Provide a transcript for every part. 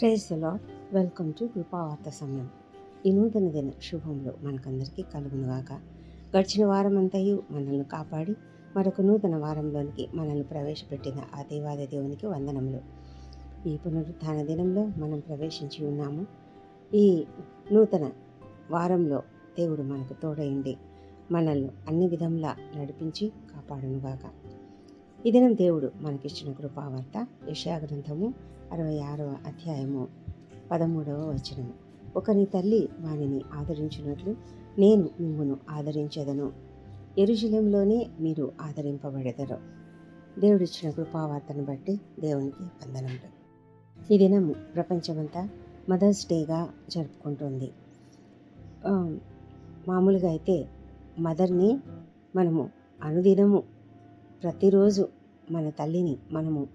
Praise lord welcome to కృపావార్త సమయం. ఈ నూతన దిన శుభంలో మనకందరికీ కలుగునుగాక. గడిచిన వారం అంతయు మనల్ని కాపాడి మరొక నూతన వారంలోనికి మనల్ని ప్రవేశపెట్టిన ఆ దేవాది దేవునికి వందనములు. ఈ పునరుత్థాన దినంలో మనం ప్రవేశించి ఉన్నాము. ఈ నూతన వారంలో దేవుడు మనకు తోడయండి మనల్ని అన్ని విధంలా నడిపించి కాపాడునుగాక. ఈ దినం దేవుడు మనకిచ్చిన కృపావార్త యశాగ్రంథము అరవై ఆరవ అధ్యాయము పదమూడవ వచనము. ఒకని తల్లి వానిని ఆదరించినట్లు నేను మిమ్మును ఆదరించదను. ఎరుశలంలోనే మీరు ఆదరింపబడెదరు. దేవుడిచ్చిన కృపావార్తను బట్టి దేవునికి వందనములు. ఈ దినము ప్రపంచమంతా మదర్స్ డేగా జరుపుకుంటుంది. మామూలుగా అయితే మదర్ని మనము అనుదినము ప్రతిరోజు మన తల్లిని మనము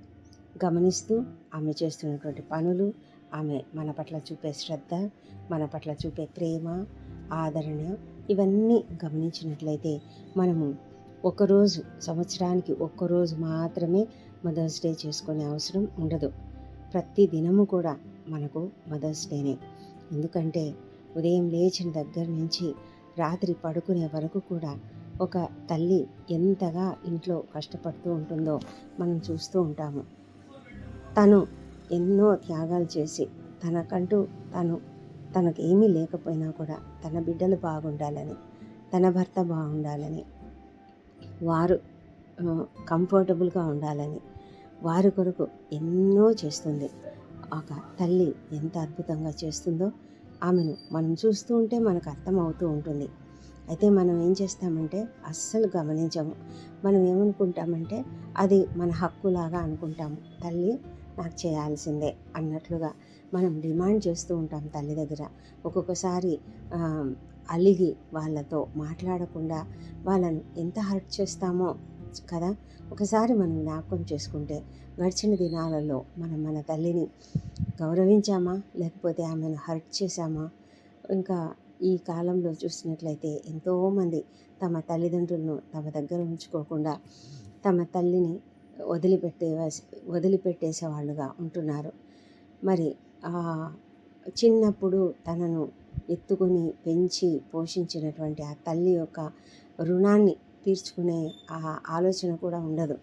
గమనిస్తూ ఆమె చేస్తున్నటువంటి పనులు ఆమె మన పట్ల చూపే శ్రద్ధ మన పట్ల చూపే ప్రేమ ఆదరణ ఇవన్నీ గమనించినట్లయితే మనము ఒకరోజు సంవత్సరానికి ఒక్కరోజు మాత్రమే మదర్స్ డే చేసుకునే అవసరం ఉండదు. ప్రతి దినము కూడా మనకు మదర్స్ డేనే. ఎందుకంటే ఉదయం లేచిన దగ్గర నుంచి రాత్రి పడుకునే వరకు కూడా ఒక తల్లి ఎంతగా ఇంట్లో కష్టపడుతూ ఉంటుందో మనం చూస్తూ ఉంటాము. తను ఎన్నో త్యాగాలు చేసి తనకంటూ తను తనకు ఏమీ లేకపోయినా కూడా తన బిడ్డలు బాగుండాలని తన భర్త బాగుండాలని వారు కంఫర్టబుల్గా ఉండాలని వారి కొరకు ఎన్నో చేస్తుంది. ఒక తల్లి ఎంత అద్భుతంగా చేస్తుందో ఆమెను మనం చూస్తూ ఉంటే మనకు అర్థమవుతూ ఉంటుంది. అయితే మనం ఏం చేస్తామంటే అస్సలు గమనించము. మనం ఏమనుకుంటామంటే అది మన హక్కులాగా అనుకుంటాము. తల్లి నాకు చేయాల్సిందే అన్నట్లుగా మనం డిమాండ్ చేస్తూ ఉంటాం తల్లి దగ్గర. ఒక్కొక్కసారి అలిగి వాళ్ళతో మాట్లాడకుండా వాళ్ళని ఎంత హర్ట్ చేస్తామో కదా? ఒకసారి మనం జ్ఞాపకం చేసుకుంటే గడిచిన దినాలలో మనం మన తల్లిని గౌరవించామా? లేకపోతే ఆమెను హర్ట్ చేశామా? ఇంకా ఈ కాలంలో చూసినట్లయితే ఎంతోమంది తమ తల్లిదండ్రులను తమ దగ్గర ఉంచుకోకుండా తమ తల్లిని వదిలిపెట్టే వదిలిపెట్టేసే వాళ్ళుగా ఉంటున్నారు. మరి ఆ చిన్నప్పుడు తనను ఎత్తుకొని పెంచి పోషించినటువంటి ఆ తల్లి యొక్క రుణాన్ని తీర్చుకునే ఆ ఆలోచన కూడా ఉండదు.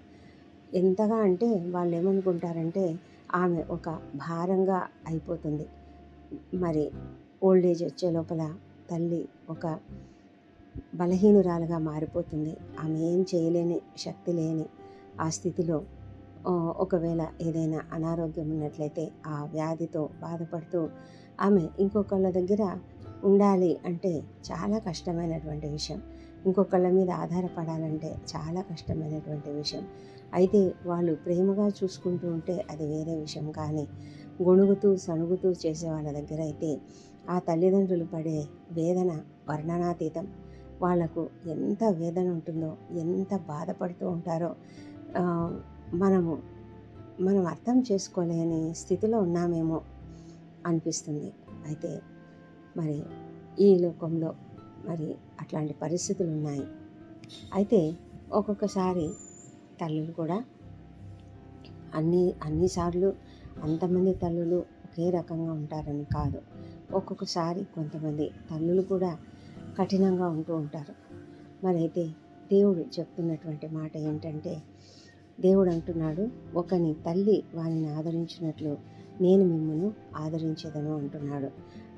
ఎంతగా అంటే వాళ్ళు ఏమనుకుంటారంటే ఆమె ఒక భారంగా అయిపోతుంది. మరి ఓల్డ్ ఏజ్ వచ్చే లోపల తల్లి ఒక బలహీనురాలుగా మారిపోతుంది. ఆమె ఏం చేయలేని శక్తి లేని ఆ స్థితిలో ఒకవేళ ఏదైనా అనారోగ్యం ఉన్నట్లయితే ఆ వ్యాధితో బాధపడుతూ ఆమె ఇంకొకళ్ళ దగ్గర ఉండాలి అంటే చాలా కష్టమైనటువంటి విషయం. ఇంకొకళ్ళ మీద ఆధారపడాలంటే చాలా కష్టమైనటువంటి విషయం. అయితే వాళ్ళు ప్రేమగా చూసుకుంటూ ఉంటే అది వేరే విషయం. కానీ గొణుగుతూ సణుగుతూ చేసే వాళ్ళ దగ్గర అయితే ఆ తల్లిదండ్రులు పడే వేదన వర్ణనాతీతం వాళ్ళకు ఎంత వేదన ఉంటుందో ఎంత బాధపడుతూ ఉంటారో మనము మనం అర్థం చేసుకోలేని స్థితిలో ఉన్నామేమో అనిపిస్తుంది. అయితే మరి ఈ లోకంలో మరి అట్లాంటి పరిస్థితులు ఉన్నాయి. అయితే ఒక్కొక్కసారి తల్లులు కూడా అన్ని అన్నిసార్లు అంతమంది తల్లులు ఒకే రకంగా ఉంటారని కాదు. ఒక్కొక్కసారి కొంతమంది తల్లులు కూడా కఠినంగా ఉంటూ ఉంటారు. మరి అయితే దేవుడు చెప్తున్నటువంటి మాట ఏంటంటే దేవుడు అంటున్నాడు ఒకని తల్లి వారిని ఆదరించినట్లు నేను మిమ్మల్ని ఆదరించేదను అంటున్నాడు.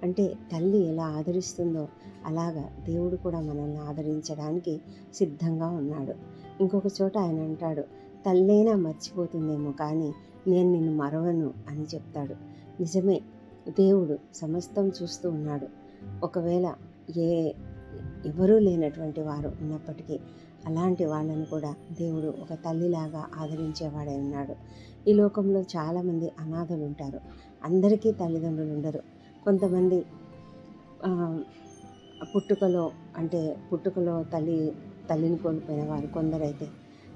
అంటే తల్లి ఎలా ఆదరిస్తుందో అలాగా దేవుడు కూడా మనల్ని ఆదరించడానికి సిద్ధంగా ఉన్నాడు. ఇంకొక చోట ఆయన అంటాడు తల్లైనా మర్చిపోతుందేమో కానీ నేను నిన్ను మరవను అని చెప్తాడు. నిజమే దేవుడు సమస్తం చూస్తూ ఉన్నాడు. ఒకవేళ ఏ ఎవరూ లేనటువంటి వారు ఉన్నప్పటికీ అలాంటి వాళ్ళని కూడా దేవుడు ఒక తల్లిలాగా ఆదరించేవాడై ఉన్నాడు. ఈ లోకంలో చాలామంది అనాథలు ఉంటారు అందరికీ తల్లిదండ్రులు ఉండరు. కొంతమంది పుట్టుకలో అంటే పుట్టుకలో తల్లి తల్లిని కోల్పోయిన వారు కొందరైతే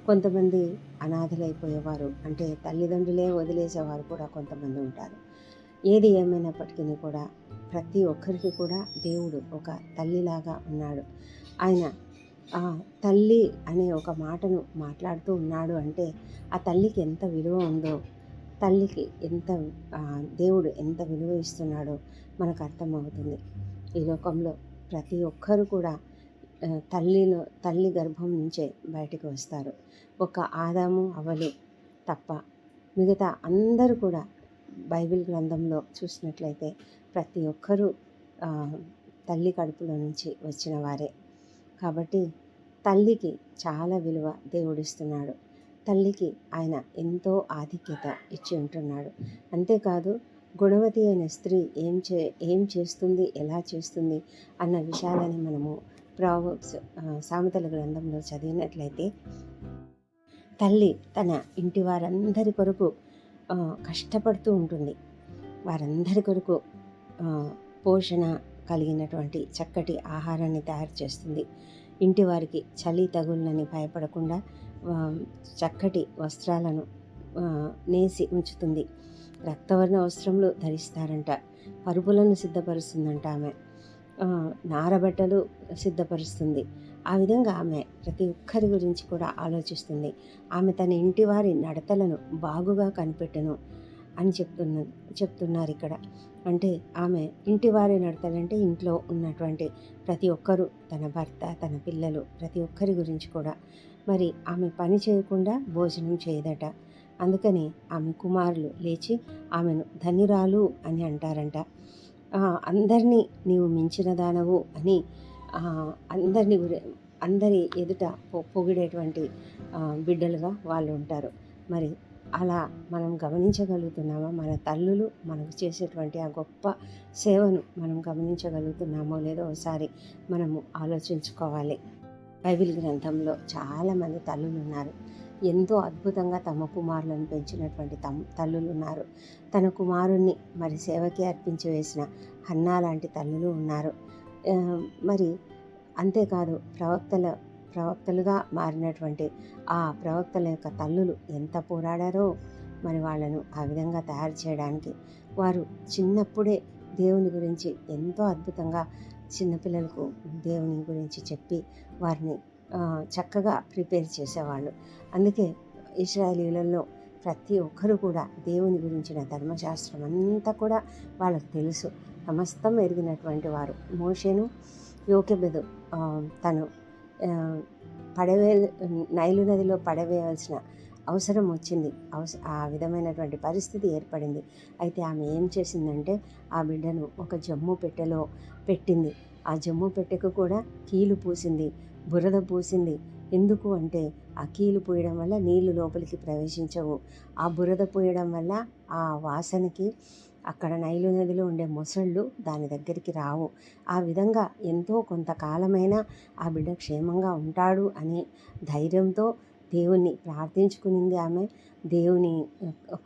కొంతమంది అనాథలైపోయేవారు. అంటే తల్లిదండ్రులే వదిలేసేవారు కూడా కొంతమంది ఉంటారు. ఏది ఏమైనప్పటికీ కూడా ప్రతి ఒక్కరికి కూడా దేవుడు ఒక తల్లిలాగా ఉన్నాడు. ఆయన ఆ తల్లి అనే ఒక మాటను మాట్లాడుతూ ఉన్నాడు అంటే ఆ తల్లికి ఎంత విలువ ఉందో తల్లికి ఎంత దేవుడు ఎంత విలువ ఇస్తున్నాడో మనకు అర్థమవుతుంది. ఈ లోకంలో ప్రతి ఒక్కరు కూడా తల్లిలో తల్లి గర్భం నుంచే బయటకు వస్తారు. ఒక ఆదాము అవలు తప్ప మిగతా అందరూ కూడా బైబిల్ గ్రంథంలో చూసినట్లయితే ప్రతి ఒక్కరూ తల్లి కడుపులో నుంచి వచ్చిన వారే. కాబట్టి తల్లికి చాలా విలువ దేవుడిస్తున్నాడు. తల్లికి ఆయన ఎంతో ఆధిక్యత ఇచ్చి ఉంటున్నాడు. అంతేకాదు గుణవతి అయిన స్త్రీ ఏం చే ఏం చేస్తుంది ఎలా చేస్తుంది అన్న విషయాలని మనము ప్రావర్బ్స్ సామెతల గ్రంథంలో చదివినట్లయితే తల్లి తన ఇంటి వారందరి కొరకు కష్టపడుతూ ఉంటుంది. వారందరి కొరకు పోషణ కలిగినటువంటి చక్కటి ఆహారాన్ని తయారు చేస్తుంది. ఇంటి వారికి చలి తగులని భయపడకుండా చక్కటి వస్త్రాలను నేసి ఉంచుతుంది. రక్తవర్ణ వస్త్రములు ధరిస్తారంట. పరుపులను సిద్ధపరుస్తుందంట ఆమె. నారబట్టలు సిద్ధపరుస్తుంది. ఆ విధంగా ఆమె ప్రతి ఒక్కరి గురించి కూడా ఆలోచిస్తుంది. ఆమె తన ఇంటి వారి నడతలను బాగుగా కనిపెట్టను అని చెప్తున్న చెప్తున్నారు ఇక్కడ. అంటే ఆమె ఇంటి వారి నడతలంటే ఇంట్లో ఉన్నటువంటి ప్రతి ఒక్కరూ తన భర్త తన పిల్లలు ప్రతి ఒక్కరి గురించి కూడా. మరి ఆమె పని చేయకుండా భోజనం చేయదట. అందుకని ఆమె కుమారులు లేచి ఆమెను ధన్యురాలు అని అంటారంట. అందరినీ నీవు మించిన దానవు అని అందరిని గురి అందరి ఎదుట పొ- పొగిడేటువంటి బిడ్డలుగా వాళ్ళు ఉంటారు. మరి అలా మనం గమనించగలుగుతున్నామా? మన తల్లులు మనకు చేసేటువంటి ఆ గొప్ప సేవను మనం గమనించగలుగుతున్నామో లేదో ఒకసారి మనము ఆలోచించుకోవాలి. బైబిల్ గ్రంథంలో చాలామంది తల్లులు ఉన్నారు ఎంతో అద్భుతంగా తమ కుమారులను పెంచినటువంటి తమ్ తల్లులు ఉన్నారు తన కుమారుణ్ణి మరి సేవకి అర్పించి వేసిన హన్నా లాంటి తల్లులు ఉన్నారు. మరి అంతేకాదు ప్రవక్తల ప్రవక్తలుగా మారినటువంటి ఆ ప్రవక్తల యొక్క తల్లులు ఎంత పోరాడారో మరి వాళ్ళను ఆ విధంగా తయారు చేయడానికి వారు చిన్నప్పుడే దేవుని గురించి ఎంతో అద్భుతంగా చిన్నపిల్లలకు దేవుని గురించి చెప్పి వారిని చక్కగా ప్రిపేర్ చేసేవాళ్ళు. అందుకే ఇస్రాయలీలలో ప్రతి ఒక్కరు కూడా దేవుని గురించిన ధర్మశాస్త్రం అంతా కూడా వాళ్ళకు తెలుసు. సమస్తం ఎరిగినటువంటి వారు. మోషేను యోకెబెదు తను పడవే నైలు నదిలో పడవేయాల్సిన అవసరం వచ్చింది. అవస ఆ విధమైనటువంటి పరిస్థితి ఏర్పడింది. అయితే ఆమె ఏం చేసిందంటే ఆ బిడ్డను ఒక జమ్ము పెట్టెలో పెట్టింది. ఆ జమ్ము పెట్టెకు కూడా కీలు పూసింది బురద పూసింది. ఎందుకు అంటే ఆ కీలు పూయడం వల్ల నీళ్ళు లోపలికి ప్రవేశించవు. ఆ బురద పూయడం వల్ల ఆ వాసనకి అక్కడ నైలు నదిలో ఉండే మొసళ్ళు దాని దగ్గరికి రావు. ఆ విధంగా ఎంతో కొంతకాలమైనా ఆ బిడ్డ క్షేమంగా ఉంటాడు అనే ధైర్యంతో దేవుణ్ణి ప్రార్థించుకునింది ఆమె. దేవుని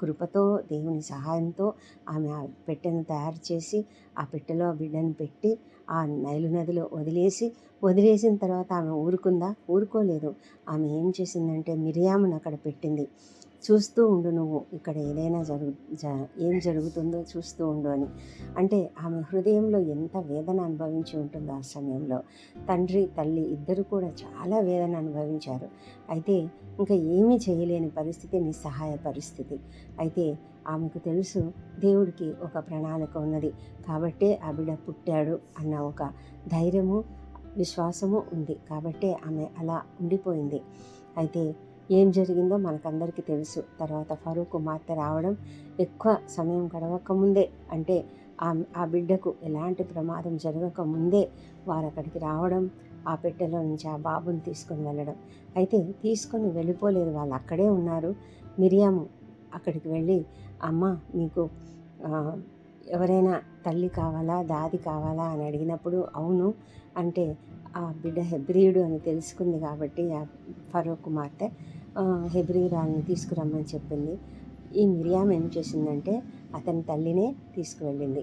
కృపతో దేవుని సహాయంతో ఆమె ఆ పెట్టెను తయారు చేసి ఆ పెట్టెలో ఆ బిడ్డను పెట్టి ఆ నైలు నదిలో వదిలేసి వదిలేసిన తర్వాత ఆమె ఊరుకుందా? ఊరుకోలేదు. ఆమె ఏం చేసిందంటే మిరియామును అక్కడ పెట్టింది. చూస్తూ ఉండు నువ్వు. ఇక్కడ ఏదైనా జరుగు జ ఏం జరుగుతుందో చూస్తూ ఉండు అని. అంటే ఆమె హృదయంలో ఎంత వేదన అనుభవించి ఉంటుందో ఆ సమయంలో. తండ్రి తల్లి ఇద్దరు కూడా చాలా వేదన అనుభవించారు. అయితే ఇంకా ఏమీ చేయలేని పరిస్థితి నిస్సహాయ పరిస్థితి. అయితే ఆమెకు తెలుసు దేవుడికి ఒక ప్రణాళిక ఉన్నది. కాబట్టే ఆ బిడ్డ పుట్టాడు అన్న ఒక ధైర్యము విశ్వాసము ఉంది. కాబట్టే ఆమె అలా ఉండిపోయింది. అయితే ఏం జరిగిందో మనకందరికీ తెలుసు. తర్వాత ఫరూక్ కుమార్తె రావడం ఎక్కువ సమయం గడవక ముందే అంటే ఆ ఆ బిడ్డకు ఎలాంటి ప్రమాదం జరగక ముందే వారు అక్కడికి రావడం ఆ పెట్టెలో నుంచి ఆ బాబుని తీసుకొని వెళ్ళడం. అయితే తీసుకొని వెళ్ళిపోలేదు. వాళ్ళు అక్కడే ఉన్నారు. మిరియాము అక్కడికి వెళ్ళి అమ్మ మీకు ఎవరైనా తల్లి కావాలా దాది కావాలా? అని అడిగినప్పుడు అవును. అంటే ఆ బిడ్డ హెబ్రియుడు అని తెలుసుకుంది కాబట్టి ఆ ఫరో కుమార్తె ఆ, తీసుకురమ్మని చెప్పింది. ఈ మిరియాం ఏం చేసిందంటే అతని తల్లినే తీసుకువెళ్ళింది.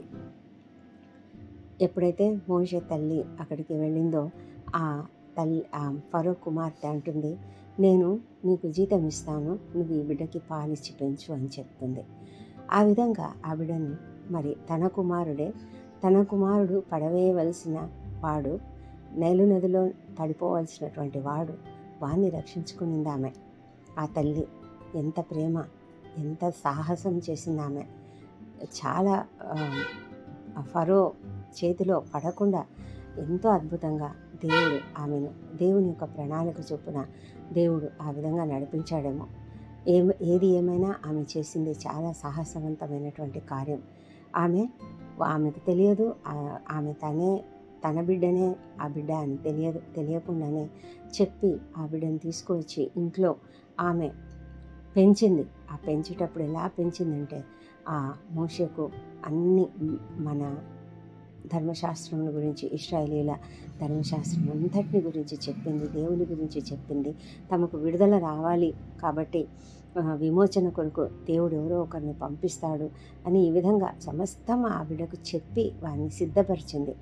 ఎప్పుడైతే మోషే తల్లి అక్కడికి వెళ్ళిందో ఆ తల్లి ఆ ఫరో కుమార్తె అంటుంది నేను నీకు జీతం ఇస్తాను నువ్వు ఈ బిడ్డకి పాలిచ్చి పెంచు అని చెప్తుంది. ఆ విధంగా ఆ బిడ్డను మరి తన కుమారుడే తన కుమారుడు పడవేయవలసిన వాడు నైలు నదిలో పడిపోవలసినటువంటి వాడు వాణ్ణి రక్షించుకునింది ఆమె ఆ తల్లి ఎంత ప్రేమ ఎంత సాహసం చేసింది ఆమె చాలా ఫరో చేతిలో పడకుండా ఎంతో అద్భుతంగా దేవుడు ఆమెను దేవుని యొక్క ప్రణాళిక చొప్పున దేవుడు ఆ విధంగా నడిపించాడేమో. ఏ ఏది ఏమైనా ఆమె చేసింది చాలా సాహసవంతమైనటువంటి కార్యం. ఆమె ఆమెకు తెలియదు ఆమె తనే తన బిడ్డనే ఆ బిడ్డ అని తెలియదు తెలియకుండానే చెప్పి ఆ బిడ్డను తీసుకువచ్చి ఇంట్లో ఆమె పెంచింది. ఆ పెంచేటప్పుడు ఎలా పెంచిందంటే ఆ మోషకు అన్ని మన ధర్మశాస్త్రం గురించి ఇస్రాయేలీల ధర్మశాస్త్రం అంతటిని గురించి చెప్పింది దేవుని గురించి చెప్పింది. తమకు విడుదల రావాలి కాబట్టి విమోచన కొరకు దేవుడు ఎవరో ఒకరిని పంపిస్తాడు అని ఈ విధంగా సమస్తం ఆ బిడ్డకు చెప్పి వారిని సిద్ధపరిచింది.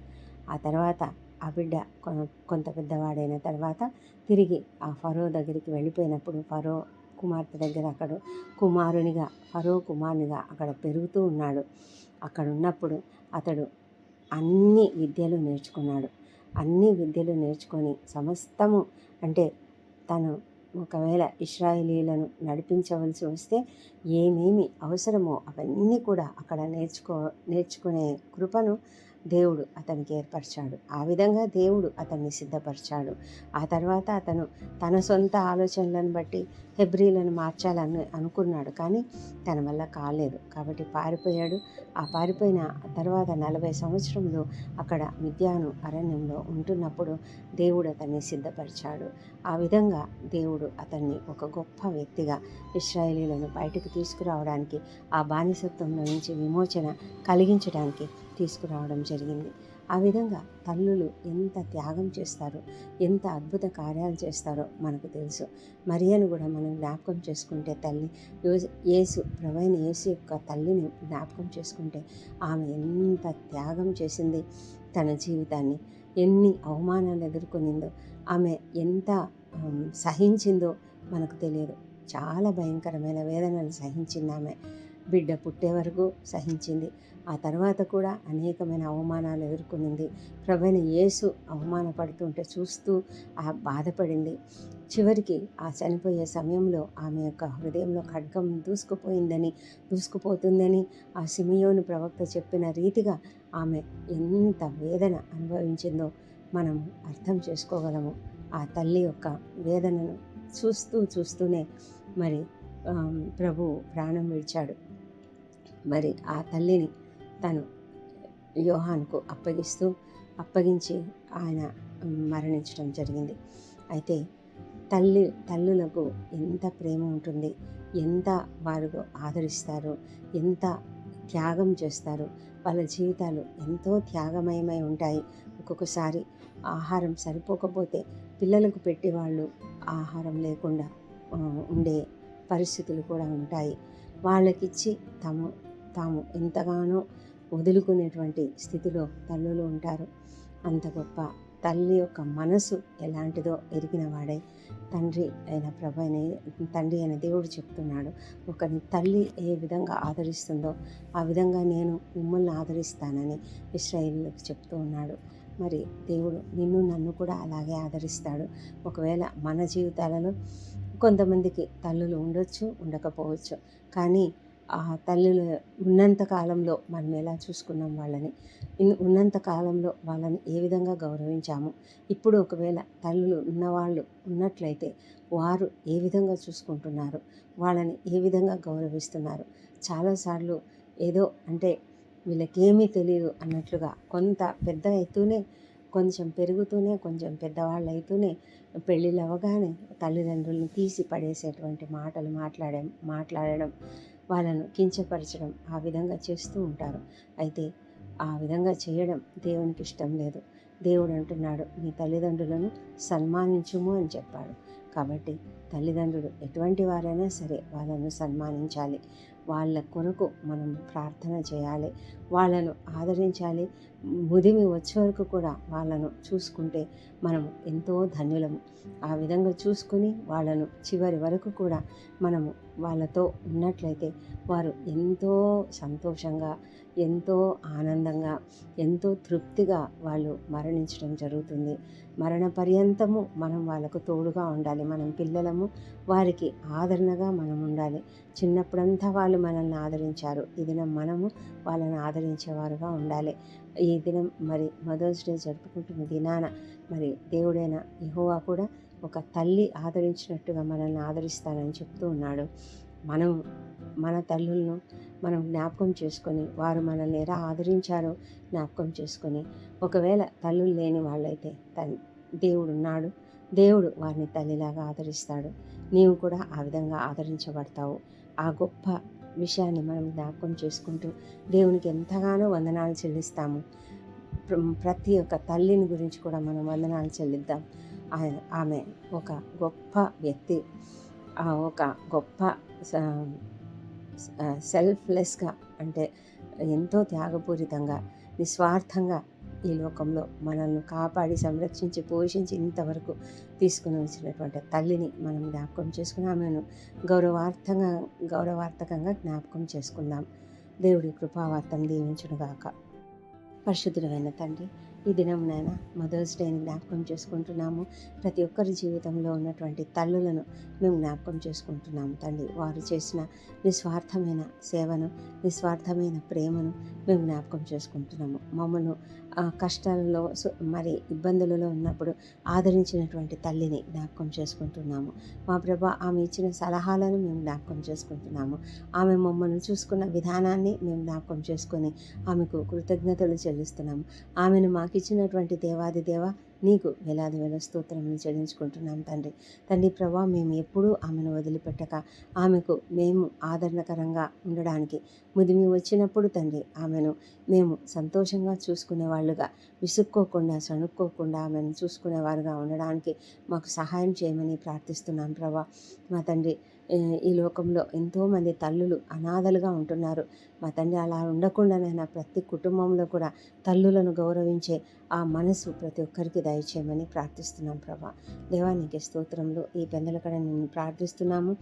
ఆ తర్వాత ఆ బిడ్డ కొ- కొంత పెద్దవాడైన తర్వాత తిరిగి ఆ ఫరో దగ్గరికి వెళ్ళిపోయినప్పుడు ఫరో కుమార్తె దగ్గర అక్కడ కుమారునిగా ఫరో కుమారునిగా అక్కడ పెరుగుతూ ఉన్నాడు. అక్కడ ఉన్నప్పుడు అతడు అన్ని విద్యలు నేర్చుకున్నాడు. అన్ని విద్యలు నేర్చుకొని సమస్తము అంటే తను ఒకవేళ ఇస్రాయేలీలను నడిపించవలసి వస్తే ఏమేమి అవసరమో అవన్నీ కూడా అక్కడ నేర్చుకో నేర్చుకునే కృపను దేవుడు అతనికి ఏర్పరిచాడు. ఆ విధంగా దేవుడు అతన్ని సిద్ధపరిచాడు. ఆ తర్వాత అతను తన సొంత ఆలోచనలను బట్టి హెబ్రీలను మార్చాలని అనుకున్నాడు. కానీ తన వల్ల కాలేదు. కాబట్టి పారిపోయాడు. ఆ పారిపోయిన తర్వాత నలభై సంవత్సరంలో అక్కడ మిథ్యాను అరణ్యంలో ఉంటున్నప్పుడు దేవుడు అతన్ని సిద్ధపరిచాడు. ఆ విధంగా దేవుడు అతన్ని ఒక గొప్ప వ్యక్తిగా ఇస్రాయేలీలను బయటకు తీసుకురావడానికి ఆ బానిసత్వంలో నుంచి విమోచన కలిగించడానికి తీసుకురావడం జరిగింది. ఆ విధంగా తల్లులు ఎంత త్యాగం చేస్తారో ఎంత అద్భుత కార్యాలు చేస్తారో మనకు తెలుసు. మరియను కూడా మనం జ్ఞాపకం చేసుకుంటే తల్లి యేసు ప్రవైన యేసు యొక్క తల్లిని జ్ఞాపకం చేసుకుంటే ఆమె ఎంత త్యాగం చేసింది తన జీవితాన్ని ఎన్ని అవమానాలు ఎదుర్కొనిందో ఆమె ఎంత సహించిందో మనకు తెలియదు. చాలా భయంకరమైన వేదనలు సహించింది ఆమె. బిడ్డ పుట్టే వరకు సహించింది. ఆ తర్వాత కూడా అనేకమైన అవమానాలు ఎదుర్కొనింది. ప్రభైన యేసు అవమానపడుతుంటే చూస్తూ ఆ బాధపడింది. చివరికి ఆ చనిపోయే సమయంలో ఆమె యొక్క హృదయంలో ఖడ్గం దూసుకుపోయిందని దూసుకుపోతుందని ఆ సిమియోను ప్రవక్త చెప్పిన రీతిగా ఆమె ఎంత వేదన అనుభవించిందో మనం అర్థం చేసుకోగలము. ఆ తల్లి యొక్క వేదనను చూస్తూ చూస్తూనే మరి ప్రభు ప్రాణం విడిచాడు. మరి ఆ తల్లిని తను యోహాన్కు అప్పగిస్తూ అప్పగించి ఆయన మరణించడం జరిగింది. అయితే తల్లి తల్లులకు ఎంత ప్రేమ ఉంటుంది ఎంత వారు ఆదరిస్తారు ఎంత త్యాగం చేస్తారు వాళ్ళ జీవితాలు ఎంతో త్యాగమయమై ఉంటాయి. ఒక్కొక్కసారి ఆహారం సరిపోకపోతే పిల్లలకు పెట్టి వాళ్ళు ఆహారం లేకుండా ఉండే పరిస్థితులు కూడా ఉంటాయి. వాళ్ళకిచ్చి తాము తాము ఎంతగానో వదులుకునేటువంటి స్థితిలో తల్లులు ఉంటారు. అంత గొప్ప తల్లి యొక్క మనసు ఎలాంటిదో ఎరిగిన వాడే తండ్రి అయిన ప్రభు అయిన తండ్రి అయిన దేవుడు చెప్తున్నాడు. ఒక తల్లి ఏ విధంగా ఆదరిస్తుందో ఆ విధంగా నేను మిమ్మల్ని ఆదరిస్తానని ఇస్రాయిల్కి చెప్తూ ఉన్నాడు. మరి దేవుడు నిన్ను నన్ను కూడా అలాగే ఆదరిస్తాడు. ఒకవేళ మన జీవితాలలో కొంతమందికి తల్లులు ఉండొచ్చు ఉండకపోవచ్చు. కానీ తల్లులు ఉన్నంత కాలంలో మనం ఎలా చూసుకున్నాం వాళ్ళని? ఉన్నంత కాలంలో వాళ్ళని ఏ విధంగా గౌరవించాము? ఇప్పుడు ఒకవేళ తల్లులు ఉన్నవాళ్ళు ఉన్నట్లయితే వారు ఏ విధంగా చూసుకుంటున్నారు? వాళ్ళని ఏ విధంగా గౌరవిస్తున్నారు? చాలాసార్లు ఏదో అంటే వీళ్ళకేమీ తెలియదు అన్నట్లుగా కొంత పెద్ద అవుతూనే కొంచెం పెరుగుతూనే కొంచెం పెద్దవాళ్ళు అవుతూనే పెళ్ళిళ్ళు అవ్వగానే తల్లిదండ్రులను తీసి పడేసేటువంటి మాటలు మాట్లాడే మాట్లాడడం వాళ్ళను కించపరచడం ఆ విధంగా చేస్తూ ఉంటారు. అయితే ఆ విధంగా చేయడం దేవునికి ఇష్టం లేదు. దేవుడు అంటున్నాడు మీ తల్లిదండ్రులను సన్మానించుము అని చెప్పాడు. కాబట్టి తల్లిదండ్రులు ఎటువంటి వారైనా సరే వాళ్ళను సన్మానించాలి. వాళ్ళ కొరకు మనం ప్రార్థన చేయాలి. వాళ్ళను ఆదరించాలి. ముదిమి వచ్చే వరకు కూడా వాళ్ళను చూసుకుంటే మనం ఎంతో ధన్యులము. ఆ విధంగా చూసుకుని వాళ్ళను చివరి వరకు కూడా మనము వాళ్ళతో ఉన్నట్లయితే వారు ఎంతో సంతోషంగా ఎంతో ఆనందంగా ఎంతో తృప్తిగా వాళ్ళు మరణించడం జరుగుతుంది. మరణ పర్యంతము మనం వాళ్ళకు తోడుగా ఉండాలి. మనం పిల్లలము వారికి ఆదరణగా మనం ఉండాలి. చిన్నప్పుడంతా వాళ్ళు మనల్ని ఆదరించారు. ఈ దినం మనము వాళ్ళని ఆదరించేవారుగా ఉండాలి. ఈ దినం మరి మదర్స్ డే జరుపుకుంటున్న దినాన మరి దేవుడైన యెహోవా కూడా ఒక తల్లి ఆదరించినట్టుగా మనల్ని ఆదరిస్తానని చెప్తూ ఉన్నాడు. మనం మన తల్లులను మనం జ్ఞాపకం చేసుకొని వారు మనల్ని ఎలా ఆదరించారో జ్ఞాపకం చేసుకొని ఒకవేళ తల్లులు లేని వాళ్ళైతే తన్ దేవుడు ఉన్నాడు. దేవుడు వారిని తల్లిలాగా ఆదరిస్తాడు. నీవు కూడా ఆ విధంగా ఆదరించబడతావు. ఆ గొప్ప విషయాన్ని మనం జ్ఞాపకం చేసుకుంటూ దేవునికి ఎంతగానో వందనాలు చెల్లిస్తాము. ప్రతి ఒక్క తల్లిని గురించి కూడా మనం వందనాలు చెల్లిద్దాం. ఆమె ఒక గొప్ప వ్యక్తి. ఆ ఒక గొప్ప సెల్ఫ్లెస్గా అంటే ఎంతో త్యాగపూరితంగా నిస్వార్థంగా ఈ లోకంలో మనల్ని కాపాడి సంరక్షించి పోషించి ఇంతవరకు తీసుకుని వచ్చినటువంటి తల్లిని మనం జ్ఞాపకం చేసుకుని ఆమెను గౌరవార్థంగా గౌరవార్థకంగా జ్ఞాపకం చేసుకుందాం. దేవుడి కృపావార్తం దీవించునుగాక. పరిశుద్ధుడమైన తండ్రి ఈ దినమునైనా మదర్స్ డేని జ్ఞాపకం చేసుకుంటున్నాము. ప్రతి ఒక్కరి జీవితంలో ఉన్నటువంటి తల్లులను మేము జ్ఞాపకం చేసుకుంటున్నాము తండ్రి వారు చేసిన నిస్వార్థమైన సేవను నిస్వార్థమైన ప్రేమను మేము జ్ఞాపకం చేసుకుంటున్నాము. మమ్మల్ని కష్టాలలో మరి ఇబ్బందులలో ఉన్నప్పుడు ఆదరించినటువంటి తల్లిని జ్ఞాపకం చేసుకుంటున్నాము. మా ప్రభ ఆమె ఇచ్చిన సలహాలను మేము జ్ఞాపకం చేసుకుంటున్నాము. ఆమె మమ్మల్ని చూసుకున్న విధానాన్ని మేము జ్ఞాపకం చేసుకొని ఆమెకు కృతజ్ఞతలు చెల్లిస్తున్నాము. ఆమెను మాకు ఇచ్చినటువంటి దేవాది దేవ నీకు వేలాది వేల స్తోత్రములు చెల్లించుకుంటున్నాం తండ్రి. తండ్రి ప్రభా మేము ఎప్పుడూ ఆమెను వదిలిపెట్టక ఆమెకు మేము ఆదరణకరంగా ఉండడానికి ముదిమి వచ్చినప్పుడు తండ్రి ఆమెను మేము సంతోషంగా చూసుకునే వాళ్ళుగా విసుక్కోకుండా సణుక్కోకుండా ఆమెను చూసుకునేవారుగా ఉండడానికి మాకు సహాయం చేయమని ప్రార్థిస్తున్నాం ప్రభా. మా తండ్రి ఈ లోకంలో ఎంతోమంది తల్లులు అనాథలుగా ఉంటున్నారు. మా తండ్రి అలా ఉండకుండానైనా ప్రతి కుటుంబంలో కూడా తల్లులను గౌరవించే ఆ మనసు ప్రతి ఒక్కరికి దయచేయమని ప్రార్థిస్తున్నాం ప్రభా. దేవానికి స్తోత్రంలో ఈ పెందలకడ నేను ప్రార్థిస్తున్నాము.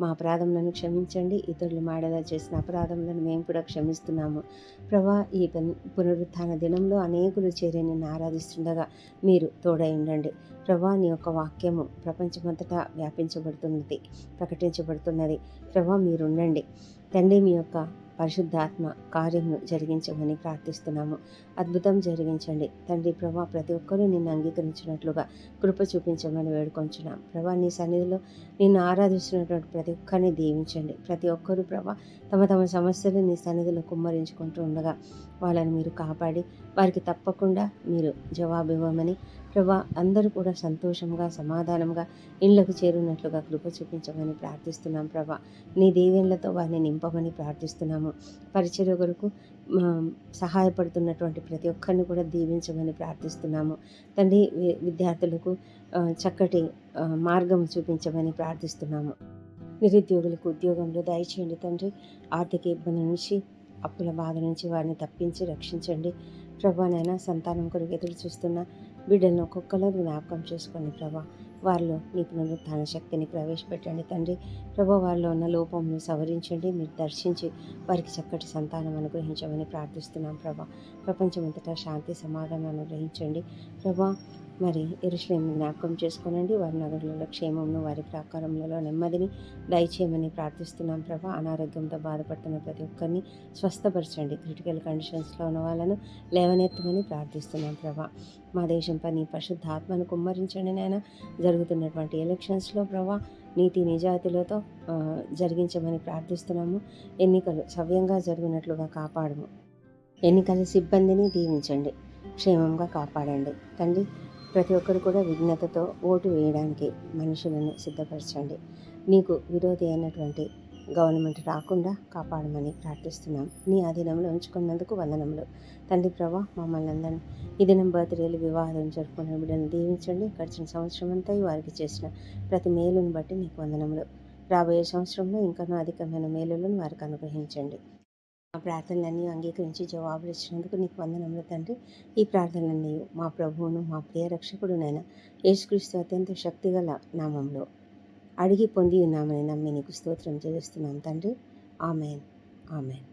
మా అపరాధములను క్షమించండి. ఇతరులు మాడేలా చేసిన అపరాధములను మేము కూడా క్షమిస్తున్నాము. ప్రభా ఈ పెన్ పునరుత్థాన దినంలో అనేకులు చేరి నిన్ను ఆరాధిస్తుండగా మీరు తోడై ఉండండి. ప్రభా నీ యొక్క వాక్యము ప్రపంచమంతటా వ్యాపించబడుతున్నది ప్రకటించబడుతున్నది. ప్రభా మీరుండండి. తండ్రి మీ యొక్క పరిశుద్ధాత్మ కార్యము జరిగించమని ప్రార్థిస్తున్నాము. అద్భుతం జరిగించండి. తండ్రి ప్రభా ప్రతి ఒక్కరూ నిన్ను అంగీకరించినట్లుగా కృప చూపించమని వేడుకొంచున్నాం. ప్రభా నీ సన్నిధిలో నిన్ను ఆరాధిస్తున్నటువంటి ప్రతి ఒక్కరిని దీవించండి. ప్రతి ఒక్కరూ ప్రభా తమ తమ సమస్యలు నీ సన్నిధిలో కుమ్మరించుకుంటూ ఉండగా వాళ్ళని మీరు కాపాడి వారికి తప్పకుండా మీరు జవాబు ఇవ్వమని ప్రభా అందరూ కూడా సంతోషంగా సమాధానంగా ఇళ్ళకు చేరినట్లుగా కృప చూపించమని ప్రార్థిస్తున్నాం ప్రభా. నీ దీవెనలతో వారిని నింపమని ప్రార్థిస్తున్నాము. పరిచర్య కొరకు సహాయపడుతున్నటువంటి ప్రతి ఒక్కరిని కూడా దీవించమని ప్రార్థిస్తున్నాము. తండ్రి వి- విద్యార్థులకు చక్కటి మార్గం చూపించమని ప్రార్థిస్తున్నాము. నిరుద్యోగులకు ఉద్యోగంలో దయచేయండి తండ్రి. ఆర్థిక ఇబ్బంది నుంచి అప్పుల బాధ నుంచి వారిని తప్పించి రక్షించండి. ప్రభానైనా సంతానం కొరకు ఎదురు చూస్తున్న బిడ్డలను ఒక్కొక్కరు జ్ఞాపకం చేసుకోండి ప్రభా. వారిలో నిపుణులు తన శక్తిని ప్రవేశపెట్టండి తండ్రి. ప్రభా వారిలో ఉన్న లోపంను సవరించండి మీరు దర్శించి వారికి చక్కటి సంతానం అనుగ్రహించమని ప్రార్థిస్తున్నాం ప్రభా. ప్రపంచమంతటా శాంతి సమాధానం అనుగ్రహించండి. ప్రభా మరి ఎరుశ్లేం జ్ఞాపకం చేసుకోనండి. వారి నగరులలో క్షేమంను వారి ప్రాకారంలో నెమ్మదిని దయచేయమని ప్రార్థిస్తున్నాం ప్రభా. అనారోగ్యంతో బాధపడుతున్న ప్రతి ఒక్కరిని స్వస్థపరచండి. క్రిటికల్ కండిషన్స్లో ఉన్న వాళ్ళను లేవనెత్తమని ప్రార్థిస్తున్నాం ప్రభా. మా దేశంపై పని పరిశుద్ధాత్మను కుమ్మరించండి నాయన. జరుగుతున్నటువంటి ఎలక్షన్స్లో ప్రభా నీతి నిజాయితీలతో జరిగించమని ప్రార్థిస్తున్నాము. ఎన్నికలు సవ్యంగా జరిగినట్లుగా కాపాడము. ఎన్నికల సిబ్బందిని దీవించండి. క్షేమంగా కాపాడండి. తండ్రి ప్రతి ఒక్కరు కూడా విఘ్నతతో ఓటు వేయడానికి మనుషులను సిద్ధపరచండి. నీకు విరోధి అయినటువంటి గవర్నమెంట్ రాకుండా కాపాడమని ప్రార్థిస్తున్నాం. నీ అధీనంలో ఉంచుకున్నందుకు వందనములు. తండ్రి ప్రభా మమ్మల్ని అందరినీ ఈ దినం బర్త్డేలు వివాహం జరుపుకున్న బిడ్డను దీవించండి. గడిచిన సంవత్సరం అంతా వారికి చేసిన ప్రతి మేలును బట్టి నీకు వందనములు. రాబోయే సంవత్సరంలో ఇంకనూ అధికమైన మేలులను వారికి అనుగ్రహించండి. మా ప్రార్థనలన్నీ అంగీకరించి జవాబులు ఇచ్చినందుకు నీకు వందనములు తండ్రి. ఈ ప్రార్థనలన్నీ మా ప్రభువును మా ప్రియ రక్షకుడునైన యేసుక్రీస్తు అత్యంత శక్తిగల నామంలో అడిగి పొంది ఉన్నామని నమ్మి నీకు స్తోత్రం చేస్తున్నాం తండ్రి. ఆమెన్. ఆమెన్.